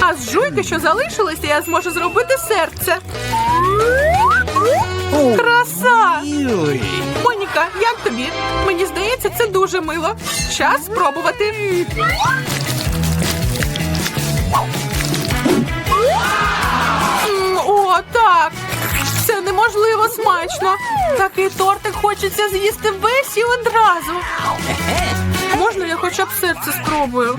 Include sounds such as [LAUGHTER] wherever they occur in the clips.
А з жуйки, що залишилося, я зможу зробити серце. Краса! Моніка, як тобі? Мені здається, це дуже мило. Час спробувати. О, так. Це неможливо смачно. Такий тортик хочеться з'їсти весь і одразу. Можна я хоча б серце спробую?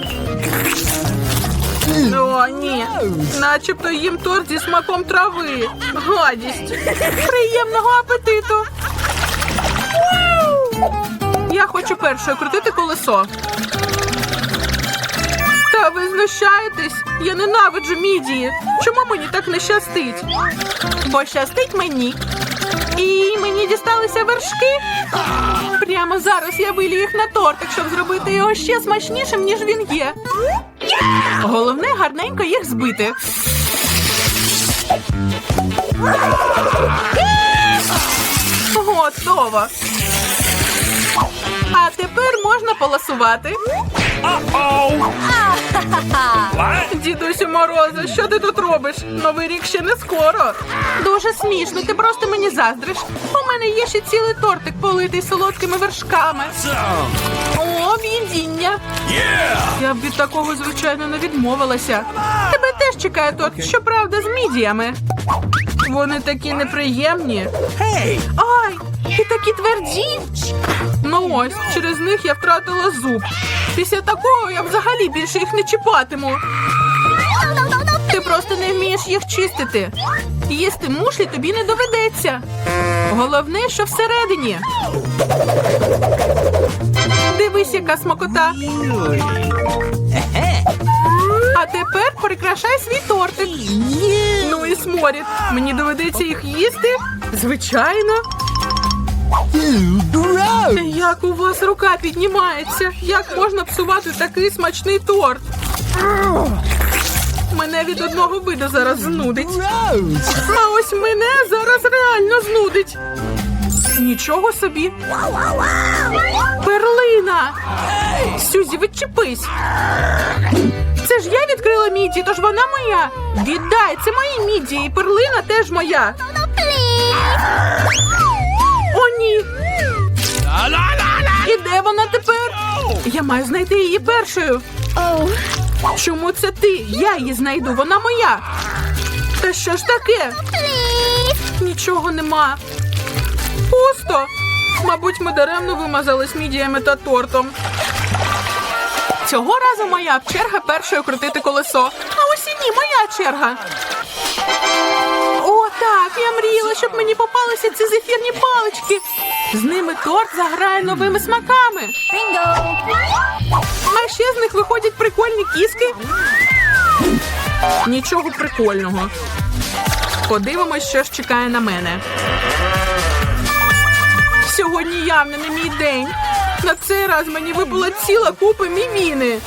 Ні. Начебто їм торт зі смаком трави. Гадість. Приємного апетиту. Я хочу першою крутити колесо. Та ви знущаєтесь? Я ненавиджу мідії. Чому мені так не щастить? Бо щастить мені. І мені дісталися вершки. Прямо зараз я вилію їх на тортик, щоб зробити його ще смачнішим, ніж він є. Головне гарненько їх збити. Готово. А тепер можна поласувати. Uh-oh! What? Дідусю Морозо, що ти тут робиш? Новий рік ще не скоро. Дуже смішно, ти просто мені заздриш. У мене є ще цілий тортик политий солодкими вершками. О. Yeah! Я б від такого, звичайно, не відмовилася. Тебе теж чекає торт, щоправда, з мідіями. Вони такі неприємні. Hey! Ай, і такі тверді. Ну ось, через них я втратила зуб. Після такого я взагалі більше їх не чіпатиму. Просто не вмієш їх чистити. Їсти мушлі тобі не доведеться. Головне, що всередині. Дивись, яка смакота. А тепер прикрашай свій тортик. Ну і сморід. Мені доведеться їх їсти? Звичайно. Як у вас рука піднімається? Як можна псувати такий смачний торт? Мене від одного виду зараз знудить. А ось мене зараз реально знудить. Нічого собі. Перлина! Сюзі, відчепись! Це ж я відкрила міді, тож вона моя. Віддай, це мої міді, і перлина теж моя. О, ні! Іде де вона тепер? Я маю знайти її першою. Чому це ти? Я її знайду, вона моя. Та що ж таке? Нічого нема. Пусто. Мабуть, ми даремно вимазались мідіями та тортом. Цього разу моя черга першою крутити колесо. А ось і ні, моя черга. О, так, я мріяла, щоб мені попалися ці зефірні палички. З ними торт заграє новими смаками. А ще з них виходять прикольні кіски. Нічого прикольного. Подивимось, що ж чекає на мене. Сьогодні явно не мій день. На цей раз мені випала ціла купа мівіни.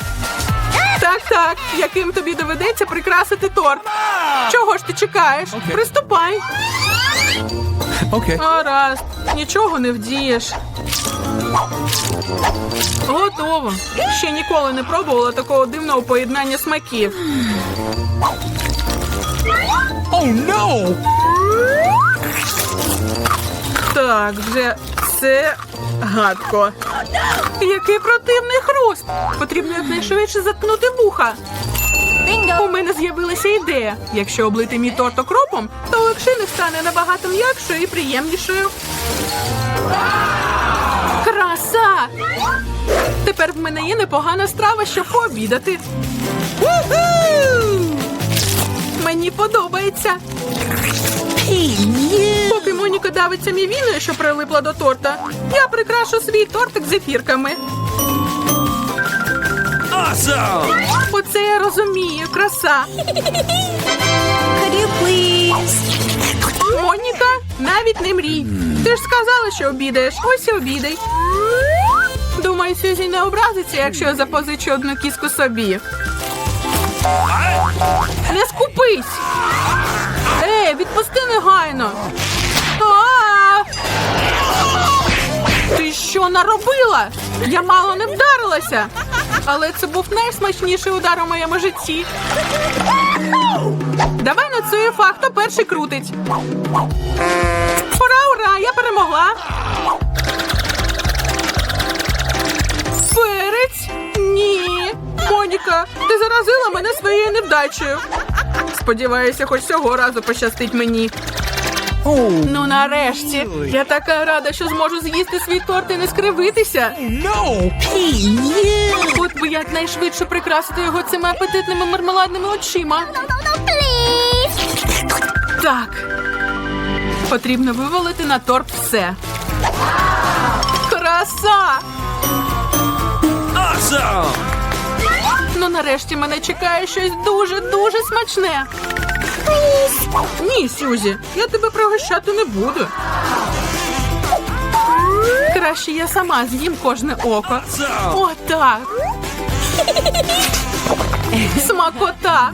Так, так, яким тобі доведеться прикрасити торт. Чого ж ти чекаєш? Приступай. Okay. Гаразд, нічого не вдієш. Готово. Ще ніколи не пробувала такого дивного поєднання смаків. Oh no! Так, вже це гадко. Який противний хруст. Потрібно якнайшвидше заткнути вуха. У мене з'явилася ідея. Якщо облити мій торт окропом, то легшини стане набагато м'якшою і приємнішою. Краса! Тепер в мене є непогана страва, щоб пообідати. Мені подобається. Поки Моніка давиться мівіною, що прилипла до торта, я прикрашу свій тортик зефірками. Awesome! Оце я розумію, краса. Моніка, навіть не мрій. Ти ж сказала, що обідаєш. Ось і обідай. Думаю, Сюзі не образиться, якщо я запозичу одну кіску собі. Не скупись! Ей, відпусти негайно! Ти що наробила? Я мало не вдарилася. Але це був найсмачніший удар у моєму житті. Давай на цю ефа, хто перший крутить. Ура, ура! Я перемогла. Перець? Ні. Моніка, ти заразила мене своєю невдачею. Сподіваюся, хоч цього разу пощастить мені. Ну, нарешті. Я така рада, що зможу з'їсти свій торт і не скривитися. No! От би якнайшвидше прикрасити його цими апетитними мармеладними очима. Так. Потрібно вивалити на торт все. Краса! Awesome! Ну, нарешті мене чекає щось дуже-дуже смачне. Ні, Сюзі, я тебе пригощати не буду. Краще я сама з'їм кожне око. О, так. Смакота.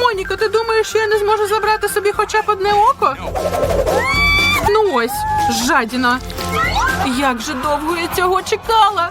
Моніка, ти думаєш, що я не зможу забрати собі хоча б одне око? Ну ось, жадіна. Як же довго я цього чекала.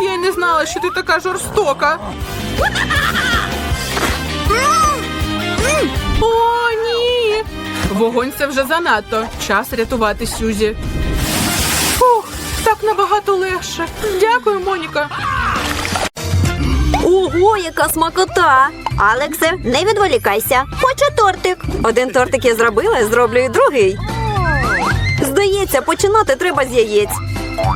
Я не знала, що ти така жорстока. О, ні! Вогонь це вже занадто. Час рятувати Сюзі. Фух, так набагато легше. Дякую, Моніка. Ого, яка смакота! Алексе, не відволікайся. Хочу тортик. Один тортик я зробила, зроблю і другий. Здається, починати треба з яєць.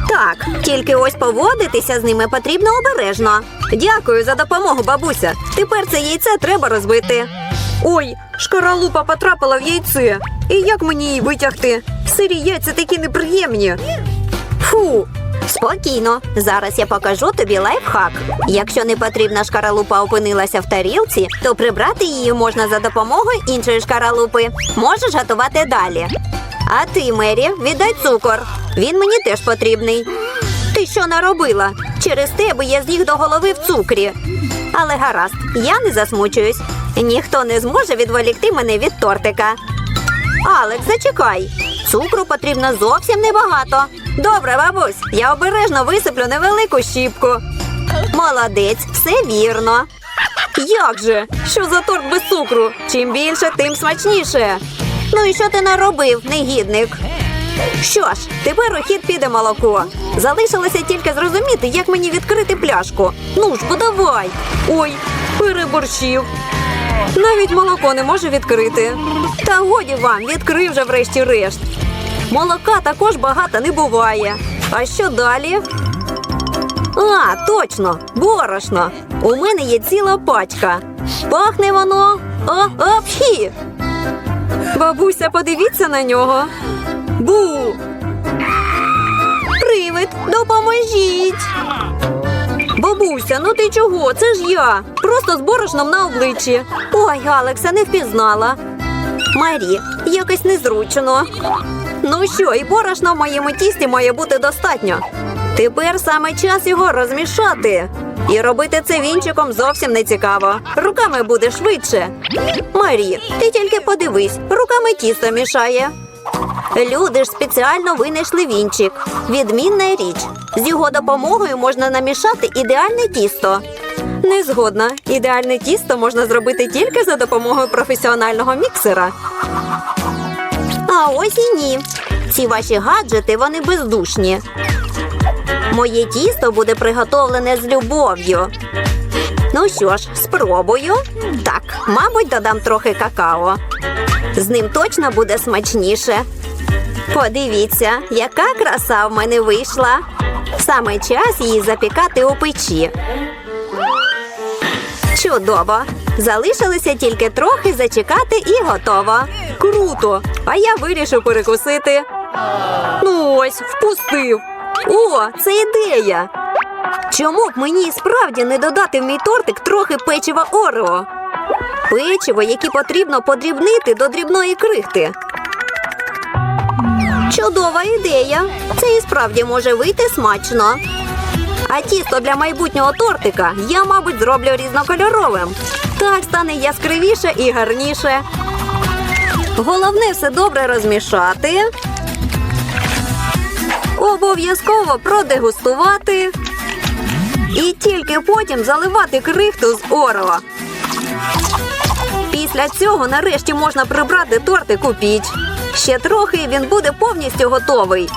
Так, тільки ось поводитися з ними потрібно обережно. Дякую за допомогу, бабуся. Тепер це яйце треба розбити. Ой, шкаралупа потрапила в яйце. І як мені її витягти? Сирі яйця такі неприємні. Фу. Спокійно, зараз я покажу тобі лайфхак. Якщо не потрібна шкаралупа опинилася в тарілці, то прибрати її можна за допомогою іншої шкаралупи. Можеш готувати далі. А ти, Мері, віддай цукор. Він мені теж потрібний. Ти що наробила? Через тебе я з'їх до голови в цукрі. Але гаразд, я не засмучуюсь. Ніхто не зможе відволікти мене від тортика. Алекс, зачекай. Цукру потрібно зовсім небагато. Добре, бабусь, я обережно висиплю невелику щіпку. Молодець, все вірно. Як же? Що за торт без цукру? Чим більше, тим смачніше. Ну і що ти наробив, негідник? Що ж, тепер у хід піде молоко. Залишилося тільки зрозуміти, як мені відкрити пляшку. Ну ж, бо давай. Ой, переборщив. Навіть молоко не може відкрити. Та годі вам, відкрив вже врешті-решт. Молока також багато не буває. А що далі? А, точно, борошно. У мене є ціла пачка. Пахне воно. О, апхі. Бабуся, подивіться на нього. Бу. Привид, допоможіть. Бабуся, ну ти чого? Це ж я. Просто з борошном на обличчі. Ой, Алекса, не впізнала. Марі, якось незручно. Ну що, і борошна в моєму тісті має бути достатньо. Тепер саме час його розмішати. І робити це вінчиком зовсім не цікаво. Руками буде швидше. Марі, ти тільки подивись, руками тісто мішає. Люди ж спеціально винайшли вінчик. Відмінна річ. З його допомогою можна намішати ідеальне тісто. Не згодна. Ідеальне тісто можна зробити тільки за допомогою професіонального міксера. А ось і ні. Ці ваші гаджети вони бездушні. Моє тісто буде приготовлене з любов'ю. Ну що ж, спробую. Так, мабуть, додам трохи какао. З ним точно буде смачніше. Подивіться, яка краса в мене вийшла. Саме час її запікати у печі. Чудово! Залишилося тільки трохи зачекати і готово. Круто! А я вирішив перекусити. Ну ось, впустив. О, це ідея. Чому б мені справді не додати в мій тортик трохи печива Орео? Печиво, яке потрібно подрібнити до дрібної крихти. Чудова ідея. Це і справді може вийти смачно. А тісто для майбутнього тортика я, мабуть, зроблю різнокольоровим. Так стане яскравіше і гарніше. Головне все добре розмішати. Обов'язково продегустувати. І тільки потім заливати крихту з орео. Після цього нарешті можна прибрати тортик у піч. Ще трохи і він буде повністю готовий.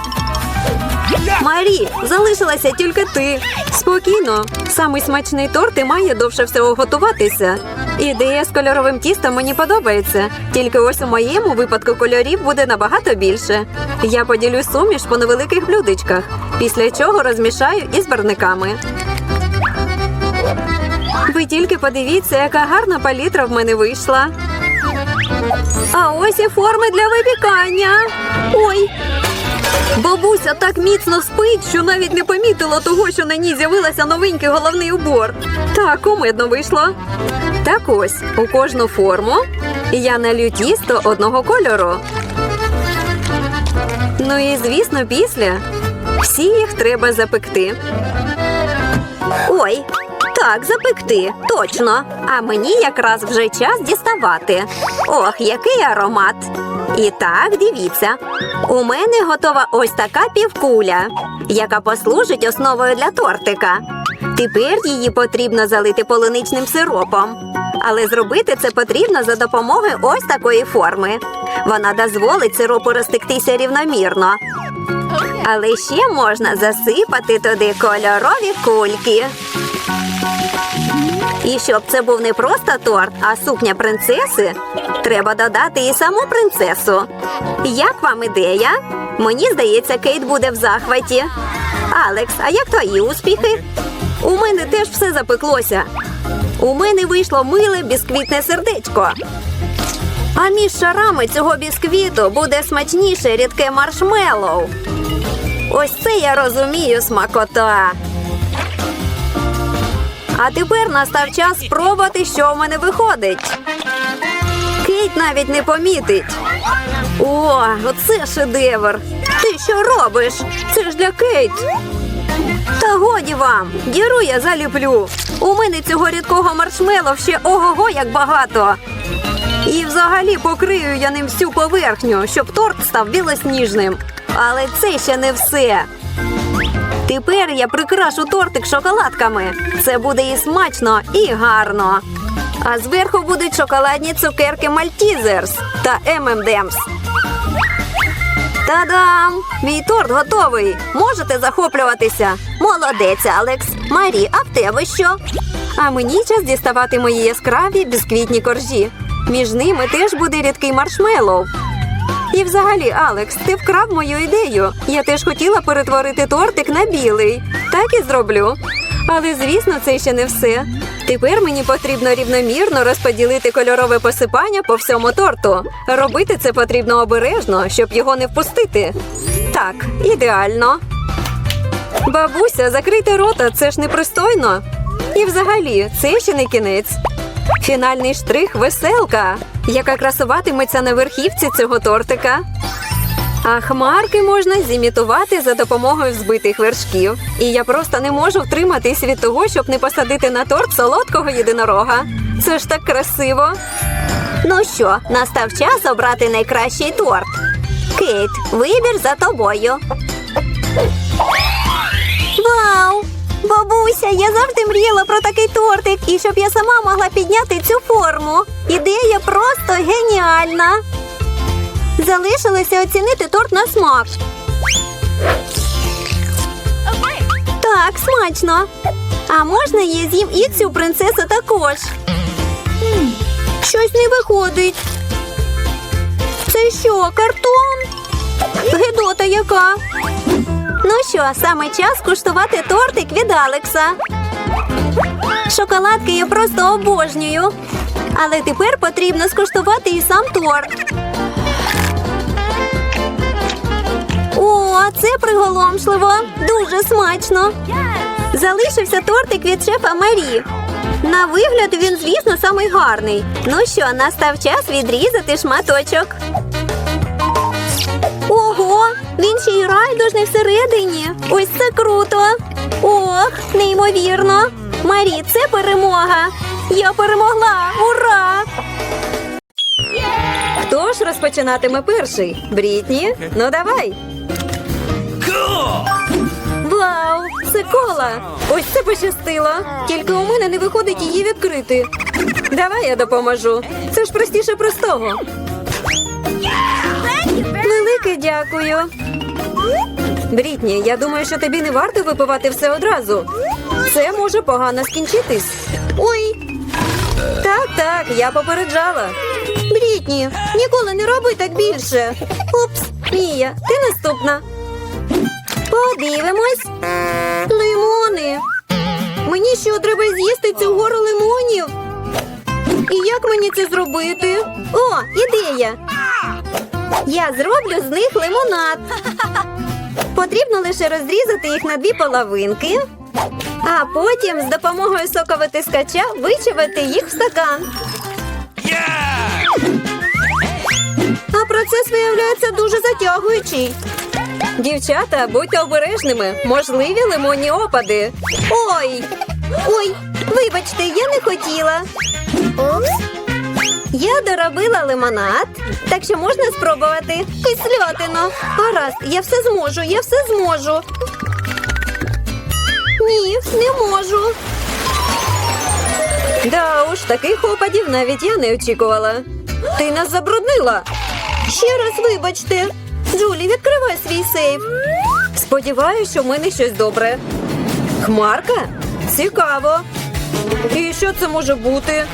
Марі, залишилася тільки ти. Спокійно. Самий смачний торт і має довше всього готуватися. Ідея з кольоровим тістом мені подобається. Тільки ось у моєму випадку кольорів буде набагато більше. Я поділю суміш по невеликих блюдечках, після чого розмішаю із барниками. Ви тільки подивіться, яка гарна палітра в мене вийшла. А ось і форми для випікання. Ой, Бабуся так міцно спить, що навіть не помітила того, що на ній з'явилася новенький головний убор. Так, кумедно вийшло. Так ось, у кожну форму я налью тісто одного кольору. Ну і звісно, після всі їх треба запекти. Ой, так, запекти, точно. А мені якраз вже час діставати. Ох, який аромат. І так, дивіться. У мене готова ось така півкуля, яка послужить основою для тортика. Тепер її потрібно залити полуничним сиропом. Але зробити це потрібно за допомогою ось такої форми. Вона дозволить сиропу розтектися рівномірно. Але ще можна засипати туди кольорові кульки. І щоб це був не просто торт, а сукня принцеси, треба додати і саму принцесу. Як вам ідея? Мені здається, Кейт буде в захваті. Алекс, а як твої успіхи? У мене теж все запеклося. У мене вийшло миле бісквітне сердечко. А між шарами цього бісквіту буде смачніше рідке маршмеллоу. Ось це я розумію смакота. А тепер настав час спробувати, що в мене виходить. Кейт навіть не помітить. О, оце шедевр. Ти що робиш? Це ж для Кейт. Та годі вам, діру я заліплю. У мене цього рідкого маршмело ще ого-го як багато. І взагалі покрию я ним всю поверхню, щоб торт став білосніжним. Але це ще не все. Тепер я прикрашу тортик шоколадками. Це буде і смачно, і гарно. А зверху будуть шоколадні цукерки Мальтізерс та ММДемс. Та-дам! Мій торт готовий. Можете захоплюватися. Молодець, Алекс. Марі, а в тебе що? А мені час діставати мої яскраві бісквітні коржі. Між ними теж буде рідкий маршмеллоу. І взагалі, Алекс, ти вкрав мою ідею. Я теж хотіла перетворити тортик на білий. Так і зроблю. Але, звісно, це ще не все. Тепер мені потрібно рівномірно розподілити кольорове посипання по всьому торту. Робити це потрібно обережно, щоб його не впустити. Так, ідеально. Бабуся, закрити рота, це ж непристойно. І взагалі, це ще не кінець. Фінальний штрих веселка, яка красуватиметься на верхівці цього тортика. А хмарки можна зімітувати за допомогою взбитих вершків. І я просто не можу втриматись від того, щоб не посадити на торт солодкого єдинорога. Це ж так красиво. Ну що, настав час обрати найкращий торт. Кейт, вибір за тобою. Вау! Бабуся, я завжди мріяла про такий тортик, і щоб я сама могла підняти цю форму. Ідея просто геніальна. Залишилося оцінити торт на смак. Так, смачно. А можна я з'їм і цю принцесу також? Щось не виходить. Це що, картон? Гедота яка? Ну що, саме час куштувати тортик від Алекса. Шоколадки я просто обожнюю. Але тепер потрібно скуштувати і сам торт. О, це приголомшливо. Дуже смачно. Залишився тортик від шефа Марі. На вигляд він, звісно, самий гарний. Ну що, настав час відрізати шматочок. Ого, він ще й райдужний всередині. Ось це круто. Ох, неймовірно. Марі, це перемога. Я перемогла. Ура! Хто ж розпочинатиме перший? Брітні? Ну давай. Вау! Це кола! Ось це пощастило. Тільки у мене не виходить її відкрити. Давай я допоможу. Це ж простіше простого. Велике дякую. Брітні, я думаю, що тобі не варто випивати все одразу. Це може погано скінчитись. Ой. Так, так, я попереджала. Брітні, ніколи не роби так більше. Упс, Мія, ти наступна. Подивимось. Лимони. Мені що, треба з'їсти цю гору лимонів? І як мені це зробити? О, ідея! Я зроблю з них лимонад. Потрібно лише розрізати їх на дві половинки, а потім з допомогою соковитискача вичавити їх в стакан. А процес виявляється дуже затягуючий. Дівчата, будьте обережними, можливі лимонні опади. Ой! Ой, вибачте, я не хотіла. Упс. Я доробила лимонад, так що можна спробувати кислятину. Гаразд, я все зможу, я все зможу. Ні, не можу. Да уж, таких опадів навіть я не очікувала. Ти нас забруднила. Ще раз вибачте. Джулі, відкривай свій сейф. Сподіваюсь, що в мене щось добре. Хмарка? Цікаво. І що це може бути?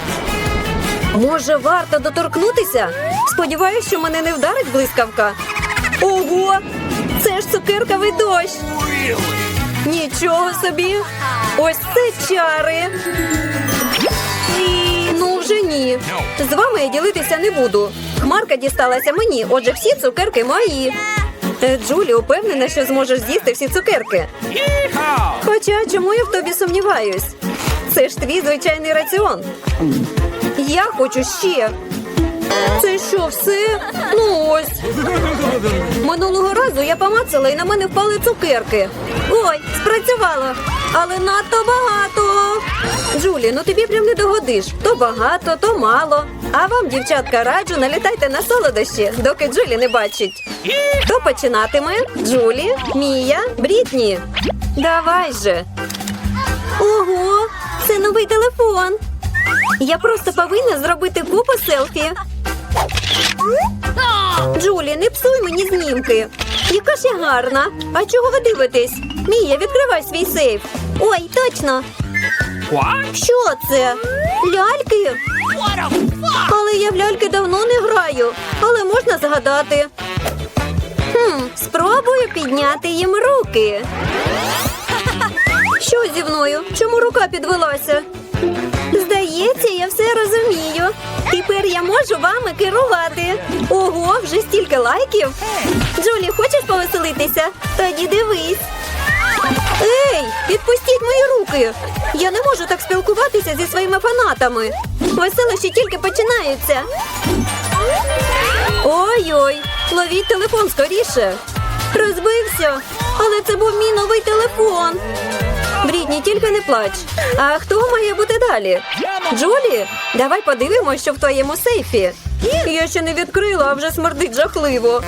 Може, варто доторкнутися? Сподіваюсь, що мене не вдарить блискавка. Ого! Це ж цукерковий дощ. Нічого собі. Ось це чари. Ну вже ні. З вами я ділитися не буду. Хмарка дісталася мені, отже, всі цукерки мої. Е, Джулі упевнена, що зможеш з'їсти всі цукерки. Хоча чому я в тобі сумніваюсь? Це ж твій звичайний раціон. Я хочу ще. Це що, все? Ну ось. Минулого разу я помацала і на мене впали цукерки. Ой, спрацювало. Але надто багато. Джулі, ну тобі прям не догодиш. То багато, то мало. А вам, дівчатка, раджу, налітайте на солодощі, доки Джулі не бачить. Хто починатиме? Джулі, Мія, Брітні. Давай же. Ого, це новий телефон. Я просто повинна зробити купу селфі. Джулі, не псуй мені знімки. Яка ж я гарна. А чого ви дивитесь? Мія, відкривай свій сейф. Ой, точно. Що це? Ляльки? Але я в ляльки давно не граю, але можна згадати. Хм, спробую підняти їм руки. [LAUGHS] Що зі мною? Чому рука підвелася? Здається, я все розумію. Тепер я можу вами керувати. Ого, вже стільки лайків. Джулі, хочеш повеселитися? Тоді дивись. Ей, відпустіть мої руки! Я не можу так спілкуватися зі своїми фанатами. Веселощі тільки починаються. Ой-ой, ловіть телефон скоріше. Розбився, але це був мій новий телефон. Брідні, тільки не плач. А хто має бути далі? Джулі, давай подивимось, що в твоєму сейфі. Я ще не відкрила, а вже смердить жахливо.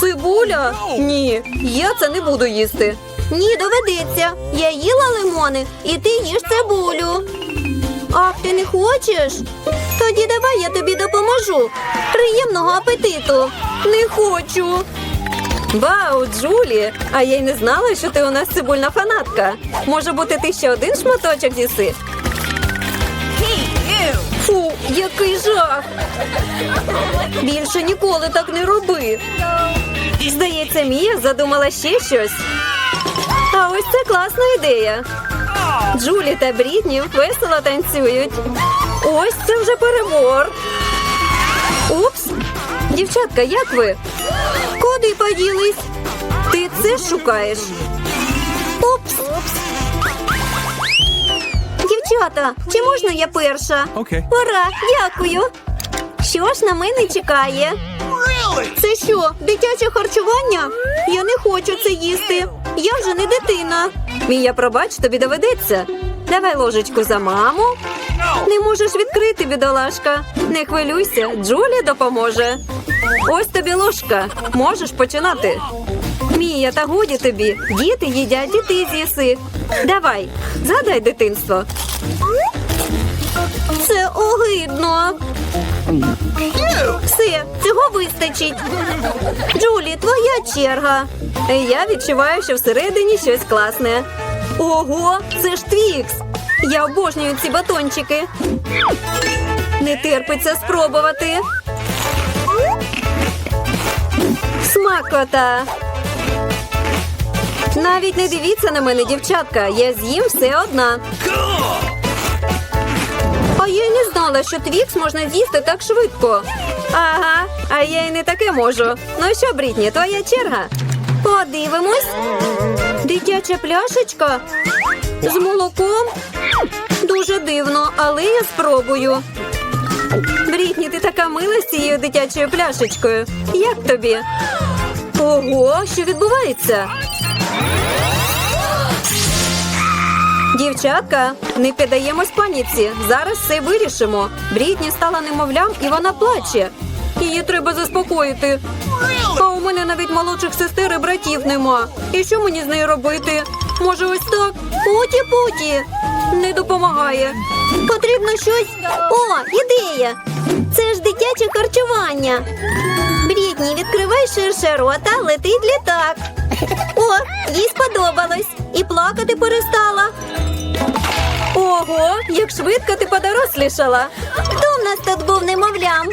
Цибуля? Ні, я це не буду їсти. Ні, доведеться. Я їла лимони, і ти їш цибулю. Ах, ти не хочеш? Тоді давай я тобі допоможу. Приємного апетиту. Не хочу. Вау, Джулі! А я й не знала, що ти у нас цибульна фанатка. Може бути, ти ще один шматочок з'їси? Фу, який жах! Більше ніколи так не роби. Здається, Мія задумала ще щось. А ось це класна ідея. Джулі та Брітні весело танцюють. Ось це вже перебор. Упс. Дівчатка, як ви? Куди поділись? Ти це шукаєш? Упс. Дівчата, чи можна я перша? Окей. Ура, дякую. Що ж на мене чекає? Це що, дитяче харчування? Я не хочу це їсти. Я вже не дитина. Мія, пробач, тобі доведеться. Давай ложечку за маму. Не можеш відкрити, бідолашка. Не хвилюйся, Джулі допоможе. Ось тобі ложка. Можеш починати. Мія, та годі тобі. Діти їдять, і ти з'їси. Давай, згадай дитинство. Це огидно. Цього вистачить. Джулі, твоя черга. Я відчуваю, що всередині щось класне. Ого, це ж твікс. Я обожнюю ці батончики. Не терпиться спробувати. Смакота. Навіть не дивіться на мене, дівчатка. Я з'їм все одна. А я не знала, що твікс можна з'їсти так швидко. Ага, а я й не таке можу. Ну що, Брітні, твоя черга? Подивимось. Дитяча пляшечка з молоком. Дуже дивно, але я спробую. Брітні, ти така мила з цією дитячою пляшечкою. Як тобі? Ого, що відбувається? Дівчатка, не піддаємось паніці. Зараз все вирішимо. Брітні стала немовлям і вона плаче. Її треба заспокоїти. А у мене навіть молодших сестер і братів нема. І що мені з нею робити? Може, ось так? Путі-путі. Не допомагає. Потрібно щось. О, ідея! Це ж дитяче харчування. Брітні, відкривай ширше рота, летить літак. О, їй сподобалось. І плакати перестала. Ого, як швидко ти подорослішала. Хто в нас тут був немовлям?